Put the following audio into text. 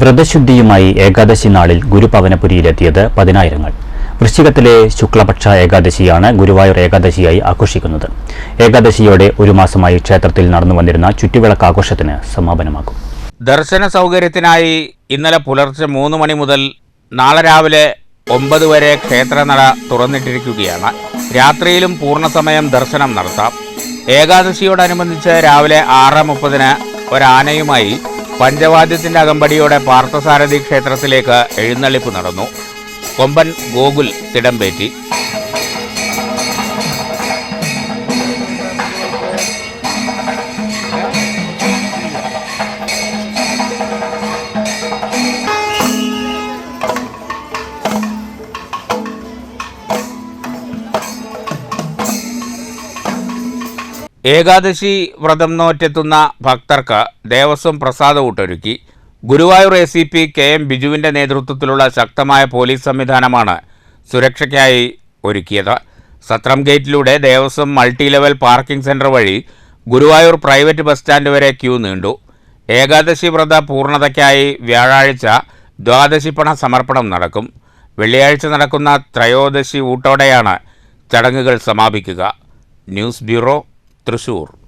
വ്രതശുദ്ധിയുമായി ഏകാദശി നാളിൽ ഗുരുപവനപുരിയിലെത്തിയത് പതിനായിരങ്ങൾ. വൃശ്ചികത്തിലെ ശുക്ലപക്ഷ ഏകാദശിയാണ് ഗുരുവായൂർ ഏകാദശിയായി ആഘോഷിക്കുന്നത്. ഏകാദശിയോടെ ഒരു മാസമായി ക്ഷേത്രത്തിൽ നടന്നു വന്നിരുന്ന ചുറ്റുവിളക്ക് ആഘോഷത്തിന് സമാപനമാകും. ദർശന സൗകര്യത്തിനായി ഇന്നലെ പുലർച്ചെ മൂന്ന് മണി മുതൽ നാളെ രാവിലെ ഒമ്പത് വരെ ക്ഷേത്രനട തുറന്നിട്ടിരിക്കുകയാണ്. രാത്രിയിലും പൂർണസമയം ദർശനം നടത്താം. ഏകാദശിയോടനുബന്ധിച്ച് രാവിലെ ആറ് മുപ്പതിന് ഒരാനയുമായി പഞ്ചവാദ്യത്തിന്റെ അകമ്പടിയോടെ പാർത്ഥസാരഥി ക്ഷേത്രത്തിലേക്ക് എഴുന്നള്ളിപ്പ് നടന്നു. കൊമ്പൻ ഗോകുൽ തിടമ്പേറ്റി ഏകാദശി വ്രതം നോറ്റെത്തുന്ന ഭക്തർക്ക് Devaswom പ്രസാദവൂട്ടൊരുക്കി. Guruvayur A C P K M ബിജുവിന്റെ നേതൃത്വത്തിലുള്ള ശക്തമായ പോലീസ് സംവിധാനമാണ് സുരക്ഷയ്ക്കായി ഒരുക്കിയത്. സത്രം ഗേറ്റിലൂടെ Devaswom multi level parking centre വഴി ഗുരുവായൂർ പ്രൈവറ്റ് ബസ് സ്റ്റാൻഡ് വരെ ക്യൂ നീണ്ടു. ഏകാദശി വ്രത പൂർണതയ്ക്കായി വ്യാഴാഴ്ച ദ്വാദശിപ്പണ സമർപ്പണം നടക്കും. വെള്ളിയാഴ്ച നടക്കുന്ന ത്രയോദശി ഊട്ടോടെയാണ് ചടങ്ങുകൾ സമാപിക്കുക. News bureau Tresur